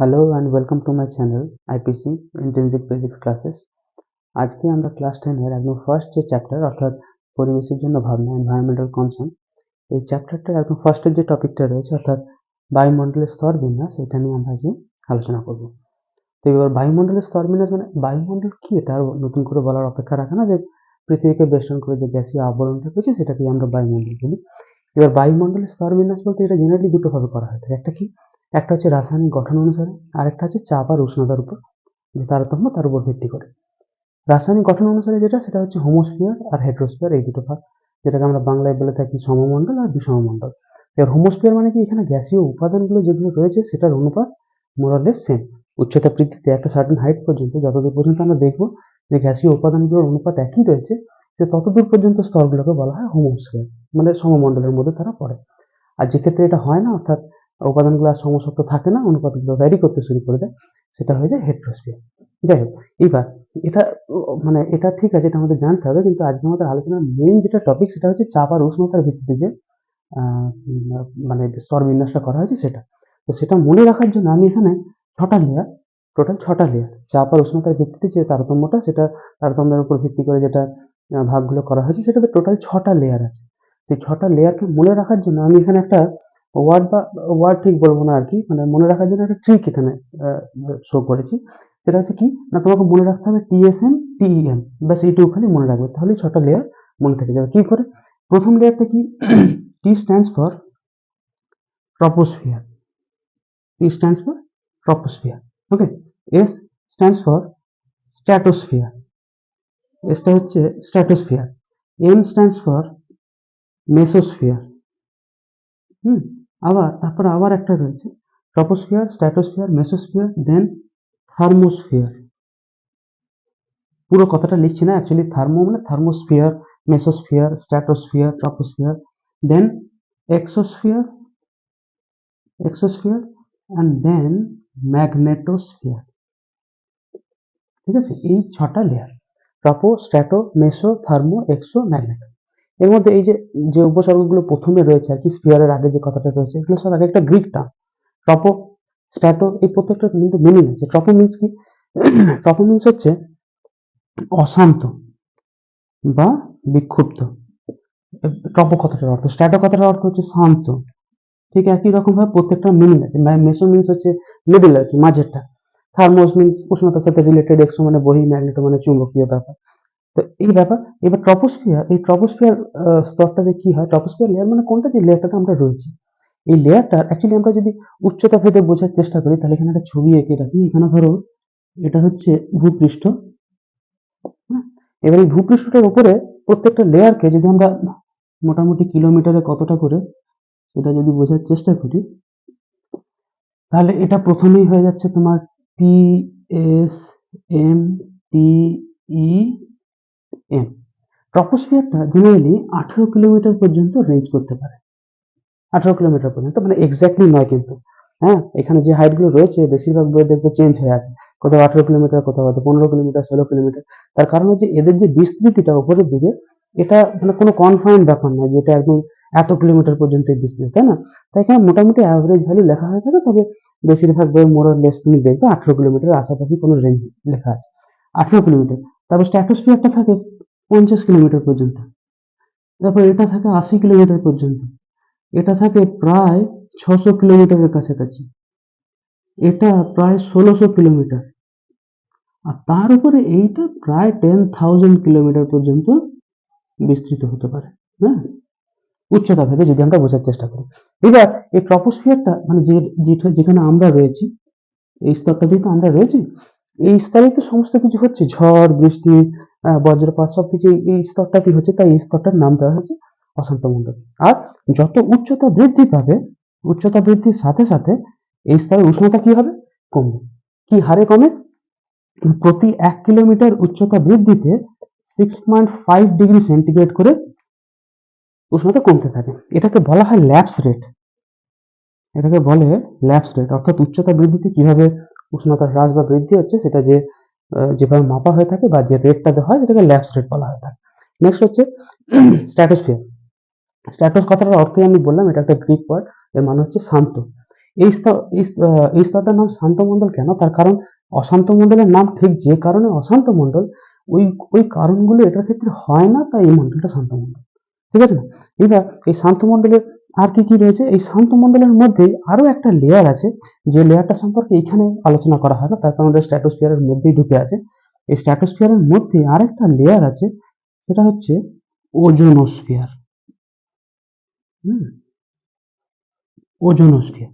Hello and welcome to my channel IPC intensive basics classes আজকে আমরা class টেনের একদম ফার্স্ট যে চ্যাপ্টার অর্থাৎ পরিবেশের জন্য ভাবনা এনভায়রনমেন্টাল কনসার্ন এই চ্যাপ্টারটার একদম ফার্স্টের যে টপিকটা রয়েছে, অর্থাৎ বায়ুমণ্ডলের স্তর বিন্যাস, এটা নিয়ে আমরা আজকে আলোচনা করব। তো এবার বায়ুমণ্ডলের স্তর বিন্যাস মানে বায়ুমণ্ডল কি? এটা নতুন করে বলার অপেক্ষা রাখে না যে পৃথিবীকে বেষ্টন করে যে গ্যাসীয় আবরণটা রয়েছে, সেটাকেই আমরা বায়ুমণ্ডল বলি। এবার বায়ুমণ্ডলের স্তর বিন্যাস বলতে এটা জেনারেলি দুটো ভাবে করা হয় একটা কি? একটা হচ্ছে রাসায়নিক গঠন অনুসারে, আরেকটা হচ্ছে চাপ আর উষ্ণতার উপর যে তারতম্য তার উপর ভিত্তি করে। রাসায়নিক গঠন অনুসারে যেটা, সেটা হচ্ছে হোমোস্ফিয়ার আর হেড্রোস্ফিয়ার এই দুটো ভাগ, যেটাকে আমরা বাংলায় বলে থাকি সমমণ্ডল আর বিষমমণ্ডল। এবার হোমোস্ফিয়ার মানে কি? এখানে গ্যাসীয় উপাদানগুলো যেগুলো রয়েছে, সেটার অনুপাত মোরালেস সেম উচ্চতা বৃদ্ধিতে একটা সার্টেন হাইট পর্যন্ত, যতদূর পর্যন্ত আমরা দেখব যে গ্যাসীয় উপাদানগুলোর অনুপাত একই রয়েছে, যে ততদূর পর্যন্ত স্তরগুলোকে বলা হয় হোমোস্ফিয়ার মানে সমমণ্ডলের মধ্যে তারা পড়ে। আর যেক্ষেত্রে এটা হয় না, অর্থাৎ উপাদানগুলো আর সমসত্ব থাকে না, অনুপাতগুলো ভ্যারি করতে শুরু করে দেয়, সেটা হয়ে যায় হেট্রোস্ফিয়ার যাই হোক, এইবার এটা মানে এটা ঠিক আছে, এটা আমাদের জানতে হবে, কিন্তু আজকে আমাদের আলোচনার মেইন যেটা টপিক সেটা হচ্ছে চাপ আর উষ্ণতার ভিত্তিতে যে মানে স্তর বিন্যাসটা করা হয়েছে সেটা। তো সেটা মনে রাখার জন্য আমি এখানে ছটা লেয়ার টোটাল ছটা লেয়ার চাপ আর উষ্ণতার ভিত্তিতে যে তারতম্যটা, সেটা তারতম্যের উপর ভিত্তি করে যেটা ভাগগুলো করা হয়েছে, সেটাতে টোটাল ছটা লেয়ার আছে। সেই ছটা লেয়ারকে মনে রাখার জন্য আমি এখানে একটা ওয়ার্ড বা ওয়ার্ড ঠিক বলব না আর কি মানে মনে রাখার জন্য একটা ট্রিক এখানে শো করেছি। সেটা হচ্ছে কি? না, তোমাকে মনে রাখতে হবে টিএসএম টিইএম ব্যাস এইটুকু খালি মনে রাখবে তাহলে ছটা লেয়ার মনে থেকে যাবে। কি করে? প্রথম লেয়ারটা কি? T stands for troposphere T stands for troposphere okay S stands for stratosphere এসটা হচ্ছে stratosphere M stands for mesosphere hmm? আবার, তারপরে আবার একটা রয়েছে। Troposphere, stratosphere, mesosphere, then thermosphere. পুরো কথাটা লিখছি না অ্যাকচুয়ালি থার্মো মানে thermosphere, mesosphere, stratosphere, troposphere. Then exosphere exosphere and then magnetosphere. ঠিক আছে? এই ছটা layer tropo, strato, meso, thermo, exo, magneto. এর মধ্যে এই যে যে উপসর্গগুলো প্রথমে রয়েছে আর কি স্পিয়ারের আগে যে কথাটা রয়েছে, এগুলো সব আগে একটা গ্রিক টার্ম ট্রপো স্ট্যাটো এই প্রত্যেকটা কিন্তু মিনিং আছে। ট্রপো মিন্স কি? ট্রপো মিন্স হচ্ছে অশান্ত বা বিক্ষুব্ধ। ট্রপো কথাটার অর্থ স্ট্যাটো কথাটার অর্থ হচ্ছে শান্ত। ঠিক একই রকম ভাবে প্রত্যেকটা মিনিং আছে। মেসো মিন্স হচ্ছে মিডিল আর কি, মাঝেরটা। থার্মোস মিন্স উষ্ণতার সাথে রিলেটেড এক্সো মানে বহি, ম্যাগনেটো মানে চুম্বকীয় ব্যাপার। তো এই ব্যাপার, এবার ট্রপোস্ফিয়ার এই ট্রপোস্ফিয়ার স্তরটাতে কি হয়? ট্রপোস্ফিয়ার লেয়ার মানে কোনটা? যে লেয়ারটাতে আমরা রয়েছি। এই লেয়ারটা অ্যাকচুয়ালি আমরা যদি উচ্চতা ভেদে বোঝার চেষ্টা করি, তাহলে এখানে একটা ছবি এঁকে রাখি। এখানে ধরো, এটা হচ্ছে ভূপৃষ্ঠ। এবার এই ভূপৃষ্ঠটার উপরে প্রত্যেকটা লেয়ারকে যদি আমরা মোটামুটি কিলোমিটারে কতটা করে, সেটা যদি বোঝার চেষ্টা করি, তাহলে এটা প্রথমেই হয়ে যাচ্ছে তোমার T S M T E M ট্রপোস্ফিয়ারটা generally আঠেরো কিলোমিটার পর্যন্ত রেঞ্জ করতে পারে। আঠেরো কিলোমিটার পর্যন্ত মানে এক্স্যাক্টলি নয় কিন্তু। হ্যাঁ এখানে যে হাইটগুলো রয়েছে, বেশিরভাগ বই দেখবে চেঞ্জ হয়ে আছে। কোথাও আঠেরো কিলোমিটার, কোথাও হয়তো পনেরো কিলোমিটার, ষোলো কিলোমিটার। তার কারণ হচ্ছে এদের যে বিস্তৃতিটা উপরের দিকে, এটা মানে কোনো কনফার্ম ব্যাপার নয় যে এটা একদম এত কিলোমিটার পর্যন্ত বিস্তৃত, তাই না? তাই এখানে মোটামুটি অ্যাভারেজ ভ্যালু লেখা হয়ে থাকে, তবে বেশিরভাগ বই মোরাল লেস তুমি দেখবে আঠেরো কিলোমিটার আশেপাশে কোনো রেঞ্জ লেখা আছে। আঠেরো কিলোমিটার, তারপর স্ট্র্যাটোস্ফিয়ারটা থাকে পঞ্চাশ কিলোমিটার পর্যন্ত। তারপর এটা থাকে আশি কিলোমিটার পর্যন্ত। এটা থাকে প্রায় ছশো কিলোমিটারের কাছাকাছি। এটা প্রায় ষোলোশো কিলোমিটার। আর তার উপরে এইটা প্রায় টেন থাউজেন্ড কিলোমিটার পর্যন্ত বিস্তৃত হতে পারে হ্যাঁ? উচ্চতা ভেবে যদি আমরা বোঝার চেষ্টা করি। এবার এই ট্রপোস্ফিয়ারটা মানে যে যেখানে আমরা রয়েছি, এই স্তরটা যেহেতু আমরা রয়েছি, এই স্তরে তো সমস্ত কিছু হচ্ছে, ঝড়, বৃষ্টি বজ্রপাত সব কিছু এই স্তরটাতেই হচ্ছে, তাই এই স্তরটার নাম দেওয়া হচ্ছে অশান্ত মণ্ডল। আর যত উচ্চতা বৃদ্ধি পাবে, উচ্চতা বৃদ্ধির সাথে সাথে এই স্তরের উষ্ণতা কি হবে? কমবে। কি হারে কমে? প্রতি এক কিলোমিটার উচ্চতা বৃদ্ধিতে six point five degree centigrade করে উষ্ণতা কমতে থাকে। এটাকে বলা হয় ল্যাপস রেট এটাকে বলে ল্যাপস রেট অর্থাৎ উচ্চতা বৃদ্ধিতে কীভাবে উষ্ণতা হ্রাস বা বৃদ্ধি হচ্ছে, সেটা যে যেভাবে মাপা হয়ে থাকে বা যে রেটটাতে হয়, সেটাকে ল্যাপস রেট বলা হয়ে থাকে। নেক্সট হচ্ছে স্ট্র্যাটোস্ফিয়ার স্ট্যাটাস কথাটার অর্থই আমি বললাম, এটা একটা গ্রিক ওয়ার্ড এর মানে হচ্ছে শান্ত। এই এই স্তরটার নাম শান্ত মণ্ডল কেন? তার কারণ অশান্ত মণ্ডলের নাম ঠিক যে কারণে অশান্ত মণ্ডল ওই ওই কারণগুলো এটার ক্ষেত্রে হয় না, তাই এই মণ্ডলটা শান্ত মণ্ডল ঠিক আছে না? এবার এই শান্ত মণ্ডলের আর কি কি রয়েছে? এই শান্ত মণ্ডলের মধ্যে আরও একটা লেয়ার আছে, যে লেয়ারটা সম্পর্কে এখানে আলোচনা করা হয় না, তার কারণ স্ট্র্যাটোস্ফিয়ারের মধ্যেই ঢুকে আছে। এই স্ট্র্যাটোস্ফিয়ারের মধ্যে আরেকটা লেয়ার আছে, সেটা হচ্ছে ওজোনোস্ফিয়ার। হুম? ওজোনোস্ফিয়ার।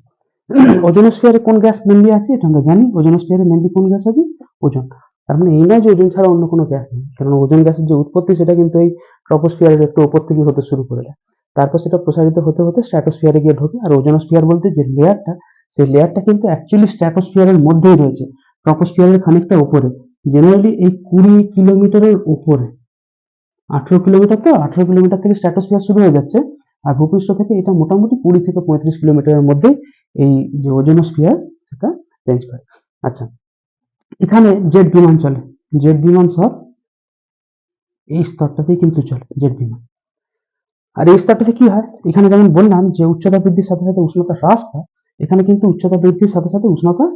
ওজোনোস্ফিয়ারে কোন গ্যাস মেনলি আছে? এটা আমরা জানি। ওজোনোস্ফিয়ারে মেনলি কোন গ্যাস আছে? ওজন। তার মানে এই নয় যে ওজন ছাড়া অন্য কোনো গ্যাস নেই কারণ ওজন গ্যাসের যে উৎপত্তি, সেটা কিন্তু এই ট্রপোস্ফিয়ারের একটু ওপর থেকে হতে শুরু করে দেয়। তারপর সেটা প্রসারিত হতে হতে স্ট্র্যাটোস্ফিয়ারে গিয়ে ঢোকে। আর ওজোনোস্ফিয়ার বলতে যে লেয়ারটা সেই লেয়ারটা কিন্তু অ্যাকচুয়ালি স্ট্র্যাটোস্ফিয়ারের মধ্যেই রয়েছে ট্রপোস্ফিয়ারের খানিকটা উপরে। জেনারেলি এই কুড়ি কিলোমিটারের উপরে। আঠেরো কিলোমিটার তো, আঠেরো কিলোমিটার থেকে স্ট্র্যাটোস্ফিয়ার শুরু হয়ে যাচ্ছে। আর ভূপৃষ্ঠ থেকে এটা মোটামুটি কুড়ি থেকে পঁয়ত্রিশ কিলোমিটারের মধ্যে এই যে ওজোনোস্ফিয়ার সেটা রেঞ্জ করে। আচ্ছা এখানে জেট বিমান চলে। জেট বিমান সব এই স্তরটাতেই কিন্তু চলে, জেট বিমান। আর এই স্তরটাতে কি হয়? এখানে যেমন বললাম যে উচ্চতা বৃদ্ধির সাথে সাথে উষ্ণতা হ্রাস পায়, এখানে কিন্তু উচ্চতা বৃদ্ধির সাথে সাথে উষ্ণতা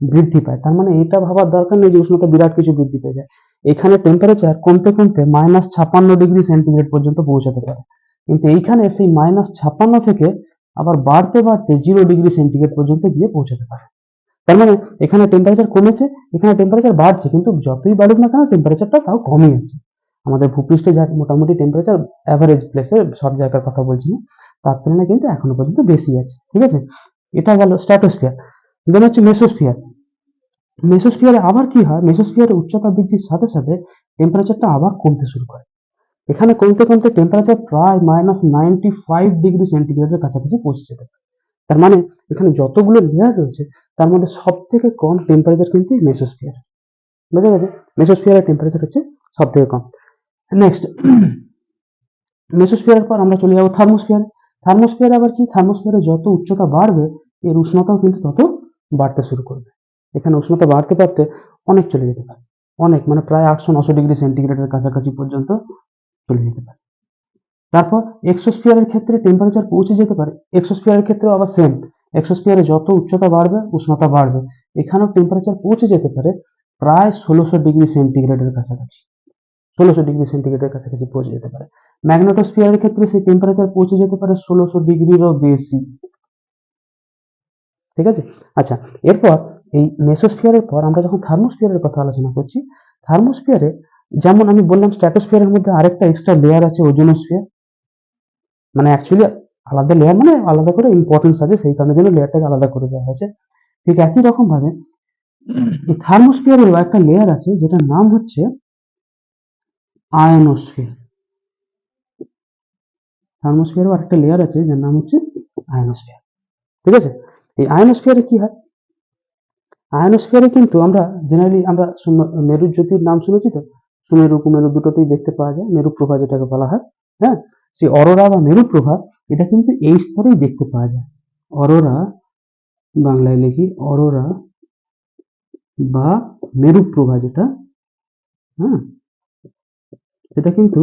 বৃদ্ধি পায়। তার মানে এটা ভাবার দরকার নেই যে উষ্ণতা বিরাট কিছু বৃদ্ধি পেয়ে যায়। এখানে টেম্পারেচার কমতে কমতে মাইনাস ছাপ্পান্ন ডিগ্রি সেন্টিগ্রেড পর্যন্ত পৌঁছাতে পারে। কিন্তু এইখানে সেই মাইনাস ছাপ্পান্ন থেকে আবার বাড়তে বাড়তে জিরো ডিগ্রি সেন্টিগ্রেড পর্যন্ত গিয়ে পৌঁছাতে পারে। তার মানে এখানে টেম্পারেচার কমেছে, এখানে টেম্পারেচার বাড়ছে, কিন্তু যতই বাড়ুক না কেন টেম্পারেচারটা তাও কমই আছে। আমাদের ভূপৃষ্ঠে যা মোটামুটি টেম্পারেচার অ্যাভারেজ প্লেসে সব জায়গার কথা বলছি না তার তুলনায় কিন্তু এখনও পর্যন্ত বেশি আছে, ঠিক আছে? এটা গেল স্ট্র্যাটোস্ফিয়ার দেন হচ্ছে মেসোস্ফিয়ার মেসোস্ফিয়ারে আবার কি হয়? মেসোস্ফিয়ারে উচ্চতা বৃদ্ধির সাথে সাথে টেম্পারেচারটা আবার কমতে শুরু করে। এখানে কমতে কমতে টেম্পারেচার প্রায় মাইনাস নাইনটি ফাইভ ডিগ্রি সেন্টিগ্রেডের কাছাকাছি পৌঁছে যেতে পারে। তার মানে এখানে যতগুলো লেয়ার রয়েছে, তার মধ্যে সব থেকে কম টেম্পারেচার কিন্তু মেসোস্ফিয়ার বুঝা গেছে মেসোস্ফিয়ারের টেম্পারেচার হচ্ছে সব থেকে কম। নেক্সট মেসোস্ফিয়ারের পর আমরা চলে যাব থার্মোস্ফিয়ারে। থার্মোস্ফিয়ারে আবার কি? থার্মোস্ফিয়ারে যত উচ্চতা বাড়বে এর উষ্ণতাও কিন্তু তত বাড়তে শুরু করবে। এখানে উষ্ণতা বাড়তে বাড়তে অনেক চলে যেতে পারে। অনেক মানে প্রায় আটশো নশো ডিগ্রি সেন্টিগ্রেডের কাছাকাছি পর্যন্ত চলে যেতে পারে। তারপর এক্সোস্ফিয়ারের ক্ষেত্রে টেম্পারেচার পৌঁছে যেতে পারে। এক্সোস্ফিয়ারের ক্ষেত্রেও আবার সেম এক্সোস্ফিয়ারে যত উচ্চতা বাড়বে, উষ্ণতা বাড়বে। এখানেও টেম্পারেচার পৌঁছে যেতে পারে প্রায় ষোলোশো ডিগ্রি সেন্টিগ্রেডের কাছাকাছি। ষোলোশো ডিগ্রি সেন্টিগ্রেডের কাছাকাছি পৌঁছে যেতে পারে। ম্যাগনেটোস্ফিয়ারের ক্ষেত্রে সেই টেম্পারেচার পৌঁছে যেতে পারে ষোলোশো ডিগ্রিরও বেশি। ঠিক আছে? আচ্ছা এরপর এই মেসোস্ফিয়ারের পর আমরা যখন থার্মোস্ফিয়ারের কথা আলোচনা করছি, থার্মোস্ফিয়ারে যেমন আমি বললাম স্ট্র্যাটোস্ফিয়ারের মধ্যে আরেকটা এক্সট্রা লেয়ার আছে, ওজোনোস্ফিয়ার। মানে অ্যাকচুয়ালি আলাদা লেয়ার মানে আলাদা করে ইম্পর্টেন্স আছে, সেই কারণে জন্য লেয়ারটাকে আলাদা করে দেওয়া হয়েছে। ঠিক একই রকমভাবে এই থার্মোস্ফিয়ারেরও একটা লেয়ার আছে, যেটার নাম হচ্ছে আয়নোস্ফিয়ার। থার্মোস্ফিয়ারও আরেকটা লেয়ার আছে যার নাম হচ্ছে আয়নোস্ফিয়ার। ঠিক আছে? এই আয়নোস্ফিয়ারে কি হয়? আয়নোস্ফিয়ারে কিন্তু আমরা জেনারেলি আমরা মেরুর জ্যোতির নাম শুনেছি তো? সুমেরু, কুমেরু দুটোতেই দেখতে পাওয়া যায় মেরু প্রভা যেটাকে বলা হয় হ্যাঁ? সেই অরোরা বা মেরু প্রভা এটা কিন্তু এই স্তরেই দেখতে পাওয়া যায়। অরোরা, বাংলায় লিখি অরোরা বা মেরু প্রভা যেটা হ্যাঁ? সেটা কিন্তু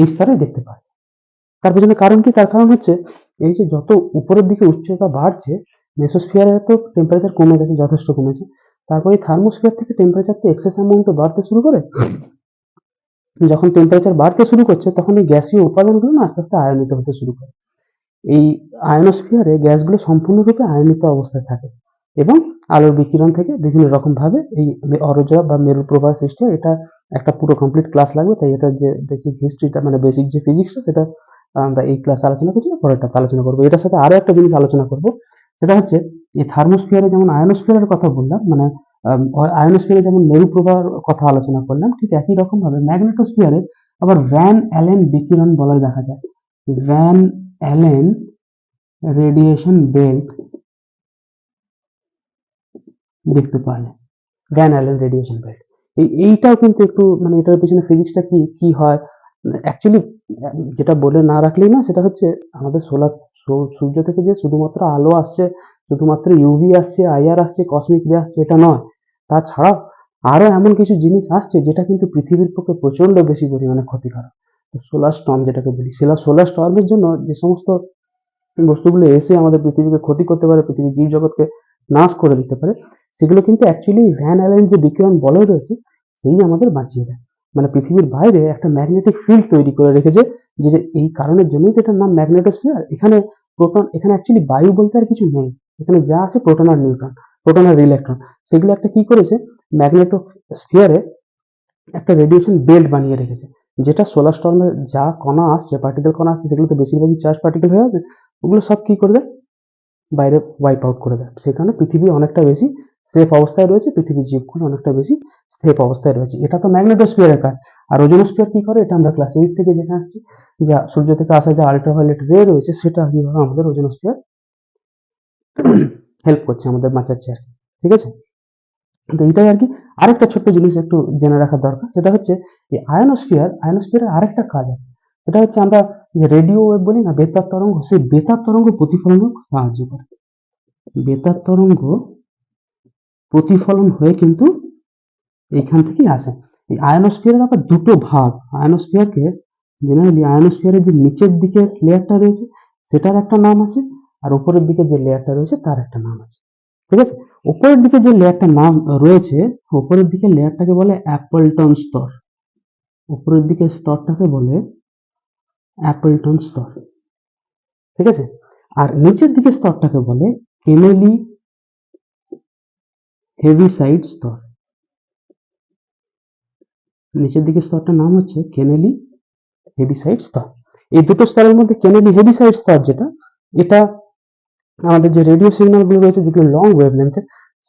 এই স্তরে দেখতে যায় তার পেছনে কারণ কি? তার কারণ হচ্ছে এই যে যত উপরের দিকে উচ্চতা বাড়ছে, মেসোস্ফিয়ারে তো টেম্পারেচার কমে গেছে, যথেষ্ট কমেছে। তারপরে থার্মোস্ফিয়ার থেকে টেম্পারেচার তো এক্সেস অ্যামাউন্টে বাড়তে শুরু করে, যখন টেম্পারেচার বাড়তে শুরু করছে, তখন এই গ্যাসীয় উপাদানগুলো না আস্তে আস্তে আয়নিত হতে শুরু করে। এই আয়নোস্ফিয়ারে গ্যাসগুলো সম্পূর্ণরূপে আয়নিত অবস্থায় থাকে। এবং আলোর বিকিরণ থেকে বিভিন্ন রকম ভাবে এই অরজা বা মেরু প্রবাহ সৃষ্টি হয়। এটা একটা পুরো কমপ্লিট ক্লাস লাগবে, তাই এটা যে বেসিক হিস্ট্রিটা মানে বেসিক যে ফিজিক্সটা সেটা আমরা এই ক্লাসে আলোচনা করছি পরেরটাতে আলোচনা করব। এটার সাথে আরও একটা জিনিস আলোচনা করব, সেটা হচ্ছে এই থার্মোস্ফিয়ারে যেমন আয়নোস্ফিয়ারের কথা বললাম মানে আয়নোস্ফিয়ারে যেমন মেরু প্রবাহের কথা আলোচনা করলাম, ঠিক একই রকম ভাবে ম্যাগনেটোস্ফিয়ারে আবার ভ্যান অ্যালেন বিকিরণ বলয় দেখা যায়। ভ্যান অ্যালেন রেডিয়েশন বেল্ট দেখতে যায় ভ্যান অ্যালেন রেডিয়েশন বেল্ট এই, এইটাও কিন্তু একটু মানে এটার পিছনে ফিজিক্সটা কি কি হয়? অ্যাকচুয়ালি যেটা বলে না রাখলেই না সেটা হচ্ছে আমাদের সোলার সূর্য থেকে যে শুধুমাত্র আলো আসছে, শুধুমাত্র ইউভি আসছে আইআর আসছে কসমিক রে আসছে, এটা নয়। তাছাড়াও আরও এমন কিছু জিনিস আসছে, যেটা কিন্তু পৃথিবীর পক্ষে প্রচণ্ড বেশি পরিমাণে ক্ষতিকারক। সোলার স্টর্ম যেটাকে বলি সেটা সোলার স্টর্মের জন্য যে সমস্ত বস্তুগুলো এসে আমাদের পৃথিবীকে ক্ষতি করতে পারে, পৃথিবীর জীব জগৎকে নাশ করে দিতে পারে। সেগুলো কিন্তু অ্যাকচুয়ালি ভ্যান অ্যালেন যে বিকিরণ বলয় রয়েছে, সেই আমাদের বাঁচিয়ে দেয়। মানে পৃথিবীর বাইরে একটা ম্যাগনেটিক ফিল্ড তৈরি করে রেখেছে, যে এই কারণের জন্যই তো এটার নাম ম্যাগনেটোস্ফিয়ার এখানে প্রোটন এখানে অ্যাকচুয়ালি বায়ু বলতে আর কিছু নেই। এখানে যা আছে প্রোটন আর নিউট্রন প্রোটন আর ইলেকট্রন সেগুলো একটা কি করেছে? ম্যাগনেটোস্ফিয়ারে একটা রেডিয়েশন বেল্ট বানিয়ে রেখেছে, যেটা সোলার স্টর্মের যা কণা আসছে পার্টিকেল কণা আসছে সেগুলো তো বেশিরভাগই চার্জ পার্টিকেল হয়ে আছে, ওগুলো সব কি করে দেয়? বাইরে ওয়াইপ আউট করে দেয়। সেই কারণে পৃথিবী অনেকটা বেশি সেফ অবস্থায় রয়েছে, পৃথিবীর জীবগুলো অনেকটা বেশি সেফ অবস্থায় রয়েছে। এটা তো ম্যাগনেটোস্ফিয়ারের কাজ। আর ওজোনোস্ফিয়ার কি করে? এটা আমরা ক্লাস এইট থেকে দেখে আসছি। যা সূর্য থেকে আসা যে আলট্রাভায়োলেট রে রয়েছে, সেটা কীভাবে আমাদের ওজোনোস্ফিয়ার হেল্প করছে, আমাদের বাঁচাচ্ছে আর ঠিক আছে? তো এইটাই আর কি। আরেকটা ছোট্ট জিনিস একটু জেনে রাখা দরকার, সেটা হচ্ছে এই আয়নোস্ফিয়ার আয়নোস্ফিয়ারের আরেকটা কাজ আছে। সেটা হচ্ছে আমরা যে রেডিও ওয়েভ বলি না, বেতার তরঙ্গ, সেই বেতার তরঙ্গ প্রতিফলন সাহায্য করে। বেতার তরঙ্গ প্রতিফলন হয়ে কিন্তু এইখান থেকেই আসে। এই আয়নোস্ফিয়ারের আবার দুটো ভাগ। আয়নোস্ফিয়ারকে জেনারেলি আয়নোস্ফিয়ারের যে নিচের দিকে লেয়ারটা রয়েছে, সেটার একটা নাম আছে, আর উপরের দিকে যে লেয়ারটা রয়েছে, তার একটা নাম আছে। ঠিক আছে? উপরের দিকে যে লেয়ারটা নাম রয়েছে, উপরের দিকে লেয়ারটাকে বলে অ্যাপলটন স্তর। উপরের দিকে স্তরটাকে বলে অ্যাপলটন স্তর। ঠিক আছে? আর নিচের দিকে স্তরটাকে বলে কেনেলি হেভিসাইড স্তর। নিচের দিকে স্তরটার নাম হচ্ছে কেনেলি হেভিসাইড স্তর। এই দুটো স্তরের মধ্যে কেনেলি হেভিসাইড স্তর যেটা, এটা আমাদের যে রেডিও সিগন্যালগুলো রয়েছে, যেগুলো লং ওয়েভ লেন্থের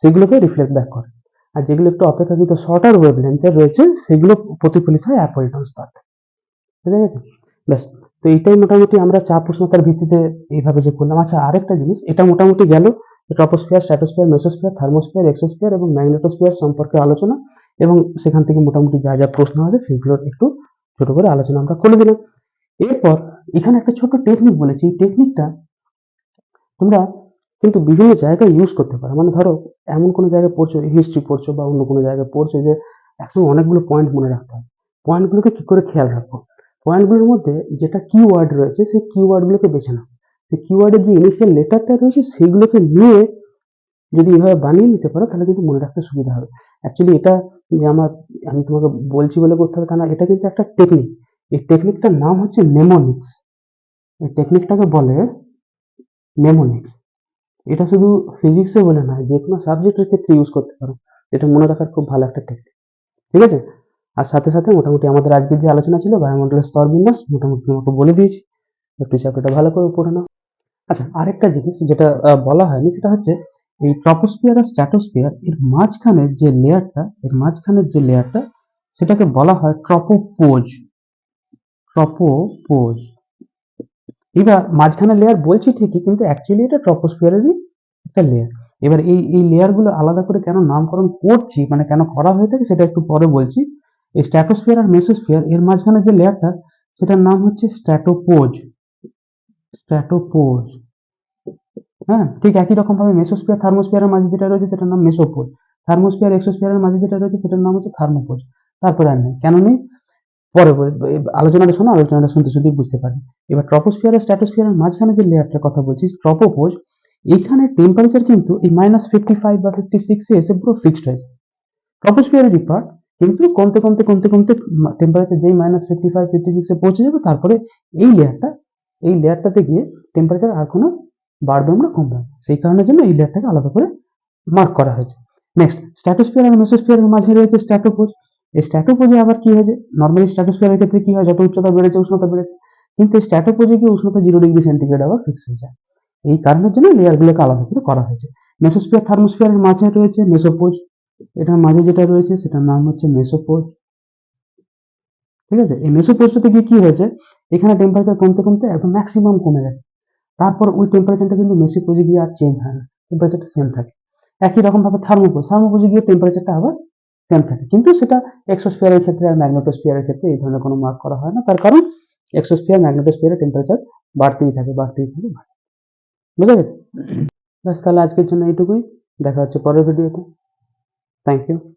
সেগুলোকে রিফ্লেক্ট ব্যাক করে। আর যেগুলো একটু অপেক্ষাকৃত শর্টার ওয়েভ লেন্থের রয়েছে, সেগুলো প্রতিফলিত হয় অ্যাপলটন স্তর। ঠিক আছে ব্যাস। তো এইটাই মোটামুটি আমরা চাপ উষ্ণতার ভিত্তিতে এইভাবে যে করলাম। আচ্ছা আরেকটা জিনিস, এটা মোটামুটি গেল troposphere, stratosphere, mesosphere, thermosphere, exosphere এবং ম্যাগনেটোস্ফিয়ার সম্পর্কে আলোচনা এবং সেখান থেকে মোটামুটি যা যা প্রশ্ন আছে সেগুলোর একটু ছোট করে আলোচনা আমরা করে দিলাম। এরপর এখানে একটা ছোট টেকনিক বলেছি। এই টেকনিকটা তোমরা কিন্তু বিভিন্ন জায়গায় ইউজ করতে পারো। মানে ধরো, এমন কোনো জায়গায় পড়ছো হিস্ট্রি পড়ছো বা অন্য কোনো জায়গায় পড়ছো যে একসঙ্গে অনেকগুলো পয়েন্ট মনে রাখতে হবে পয়েন্টগুলোকে কি করে খেয়াল রাখব? পয়েন্টগুলোর মধ্যে যেটা কিওয়ার্ড রয়েছে, সেই কিওয়ার্ডগুলোকে বেছে নাও। সেই কিওয়ার্ডের যে ইনিশিয়াল লেটারটা রয়েছে, সেইগুলোকে নিয়ে যদি এভাবে বানিয়ে নিতে পারো, তাহলে কিন্তু মনে রাখতে সুবিধা হবে। অ্যাকচুয়ালি এটা যে আমার, আমি তোমাকে বলছি বলে করতে হবে তা না, এটা কিন্তু একটা টেকনিক এই টেকনিকটার নাম হচ্ছে নেমোনিক্স এই টেকনিকটাকে বলে নেমোনিক্স এটা শুধু ফিজিক্সে বলে না, যে কোনো সাবজেক্টের ক্ষেত্রে ইউজ করতে পারো। এটা মনে রাখার খুব ভালো একটা টেকনিক ঠিক আছে? আর সাথে সাথে মোটামুটি আমাদের আজকের যে আলোচনা ছিল বায়ুমণ্ডলের স্তর বিন্যাস মোটামুটি তোমাকে বলে দিয়েছি। একটু চ্যাপ্টারটা ভালো করে পড়ে নাও। আচ্ছা আরেকটা জিনিস যেটা বলা হয়নি সেটা হচ্ছে এই ট্রপোস্ফিয়ার আর স্ট্র্যাটোস্ফিয়ার এর মাঝখানের যে লেয়ারটা এর মাঝখানের যে লেয়ারটা সেটাকে বলা হয় ট্রপোপোজ ট্রপোপোজ এবার মাঝখানে লেয়ার বলছি ঠিকই, কিন্তু অ্যাকচুয়ালি এটা ট্রপোস্ফিয়ারেরই একটা লেয়ার এবার এই এই লেয়ারগুলো আলাদা করে কেন নামকরণ করছি মানে কেন করা হয়ে থাকে, সেটা একটু পরে বলছি। স্ট্র্যাটোস্ফিয়ার আর মেসোস্ফিয়ার এর মাঝখানে যে লেয়ারটা সেটার নাম হচ্ছে স্ট্র্যাটোপোজ স্ট্র্যাটোপোজ হ্যাঁ ঠিক একই রকম ভাবে মেসোস্ফিয়ার থার্মোস্ফিয়ারের মাঝে যেটা রয়েছে, সেটার নাম মেসোপোজ থার্মোস্ফিয়ার এক্সোস্ফিয়ারের মাঝে যেটা রয়েছে, সেটার নাম হচ্ছে থার্মোপোজ তারপরে আর নেই। কেন নেই? পরে এই আলোচনাটা শোনো, আলোচনাটা শুনতে শুনতেই বুঝতে পারি এবার ট্রপোস্ফিয়ার আর স্ট্র্যাটোস্ফিয়ারের মাঝখানে যে লেয়ারটার কথা বলছি ট্রপোপোজ এইখানে টেম্পারেচার কিন্তু এই মাইনাস ফিফটি ফাইভ বা ফিফটি সিক্সে এসে পুরো ফিক্সড হয়ে যায়। ট্রপোস্ফিয়ারেরই পার্ট কিন্তু কমতে কমতে কমতে কমতে টেম্পারেচার যেই মাইনাস ফিফটি ফাইভ ফিফটি সিক্সে পৌঁছে যাবে, তারপরে এই লেয়ারটা এই লেয়ারটাতে গিয়ে টেম্পারেচার আর কোনো বাড়বে না। কমবে সেই কারণের জন্য এই লেয়ারটাকে আলাদা করে মার্ক করা হয়েছে। নেক্সট স্ট্র্যাটোস্ফিয়ার আর মেসোস্ফিয়ারের মাঝে রয়েছে স্ট্র্যাটোপোজ এই স্ট্র্যাটোপোজে আবার কি হয়েছে? নর্মালি স্ট্র্যাটোস্ফিয়ারের ক্ষেত্রে কি হয়? যত উচ্চতা বেড়েছে, উষ্ণতা বেড়েছে। কিন্তু এই স্ট্র্যাটোপোজে গিয়ে উষ্ণতা জিরো ডিগ্রি সেন্টিগ্রেড আবার ফিক্স হয়ে যায়। এই কারণের জন্য লেয়ারগুলোকে আলাদা করে করা হয়েছে। মেসোস্ফিয়ার থার্মোস্ফিয়ারের মাঝে রয়েছে মেসোপোজ এটার মাঝে যেটা রয়েছে, সেটার নাম হচ্ছে মেসোপোজ। ঠিক আছে? এই মেসোপোজটাতে গিয়ে কি হয়েছে? এখানে টেম্পারেচার কমতে কমতে একদম ম্যাক্সিমাম কমে গেছে। তারপর ওই টেম্পারেচারটা কিন্তু মেসোপোজে গিয়ে আর চেঞ্জ হয় না। টেম্পারেচারটা সেম থাকে। একই রকম ভাবে থার্মোপোজ থার্মোপোজে গিয়ে টেম্পারেচারটা আবার সেম থাকে। কিন্তু সেটা এক্সোস্ফিয়ারের ক্ষেত্রে আর ম্যাগনেটোস্ফিয়ারের ক্ষেত্রে এই ধরনের কোনো মার্ক করা হয় না। তার কারণ এক্সোস্ফিয়ার ম্যাগনেটোস্ফিয়ারের টেম্পারেচার বাড়তেই থাকে বাড়তেই থাকে। বুঝা গেছে? ব্যাস, তাহলে আজকের জন্য এইটুকুই। দেখা হচ্ছে পরের ভিডিওতে Thank you.